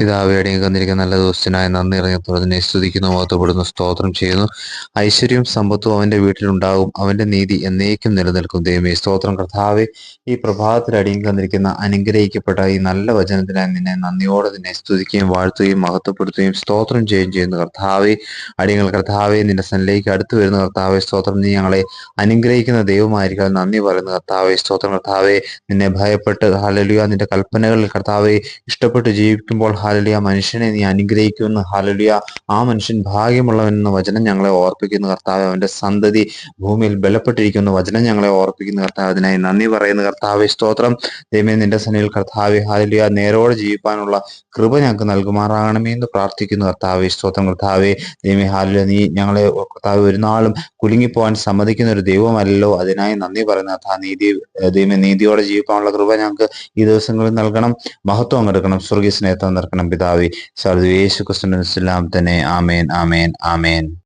പിതാവെ അടിയൻ തന്നിരിക്കുന്ന നല്ല ദിവസത്തിനായി നന്ദി ഇറങ്ങിയപ്പോഴതിനെ സ്തുതിക്കുന്നു മഹത്വപ്പെടുന്നു സ്തോത്രം ചെയ്യുന്നു. ഐശ്വര്യവും സമ്പത്തും അവന്റെ വീട്ടിലുണ്ടാകും. അവന്റെ നീതി എന്നേക്കും നിലനിൽക്കും. ദൈവമേ സ്തോത്രം. കർത്താവെ ഈ പ്രഭാതത്തിൽ അടിയൻ തന്നിരിക്കുന്ന അനുഗ്രഹിക്കപ്പെട്ട ഈ നല്ല വചനത്തിനായി നിന്നെ നന്ദിയോടെ നിന്നെ സ്തുതിക്കുകയും വാഴ്ത്തുകയും മഹത്വപ്പെടുത്തുകയും സ്തോത്രം ചെയ്യുകയും ചെയ്യുന്നു. കർത്താവെ അടിയങ്ങൾ കർത്താവെ നിന്റെ സന്നിലേക്ക് അടുത്തു വരുന്ന. കർത്താവെ സ്തോത്രം. നീ ഞങ്ങളെ അനുഗ്രഹിക്കുന്ന ദൈവമായിരിക്കാൻ നന്ദി പറയുന്ന. കർത്താവെ സ്തോത്രം. കർത്താവെ നിന്നെ ഭയപ്പെട്ട് ഹലലുക നിന്റെ കൽപ്പനകളിൽ കർത്താവെ ഇഷ്ടപ്പെട്ട് ജീവിക്കുമ്പോൾ ഹാലലിയ. മനുഷ്യനെ നീ അനുഗ്രഹിക്കുമെന്ന് ഹാലലിയ. ആ മനുഷ്യൻ ഭാഗ്യമുള്ളവൻ എന്ന വചനം ഞങ്ങളെ ഓർപ്പിക്കുന്ന കർത്താവ്. അവന്റെ സന്തതി ഭൂമിയിൽ ബലപ്പെട്ടിരിക്കുന്ന. വചനം ഞങ്ങളെ ഓർപ്പിക്കുന്ന കർത്താവ്. അതിനായി നന്ദി പറയുന്ന കർത്താവ്. സ്തോത്രം. ദൈവമേ നിന്റെ സന്നിയിൽ കർത്താവ് ഹാലലിയ. നേരോടെ ജീവിക്കാനുള്ള കൃപ ഞങ്ങൾക്ക് നൽകുമാറാകണമേ എന്ന് പ്രാർത്ഥിക്കുന്നു കർത്താവ്. സ്തോത്രം കർത്താവെ. ദൈവമേ ഹാലിയ നീ ഞങ്ങളെ കർത്താവ് ഒരു നാളും കുലുങ്ങിപ്പോവാൻ സമ്മതിക്കുന്ന ഒരു ദൈവമല്ലോ അതിനായി നന്ദി പറയുന്ന കർത്താവ്. നീതി ദൈവമേ നീതിയോടെ ജീവിക്കാനുള്ള കൃപ ഞങ്ങൾക്ക് ഈ ദിവസങ്ങളിൽ നൽകണം. മഹത്വം എടുക്കണം. സ്വർഗീയ സ്നേഹം നിറക്കണം പിതാവി സർവേശു ക്രിസ്തു തന്നെ. ആമേൻ ആമേൻ ആമേൻ.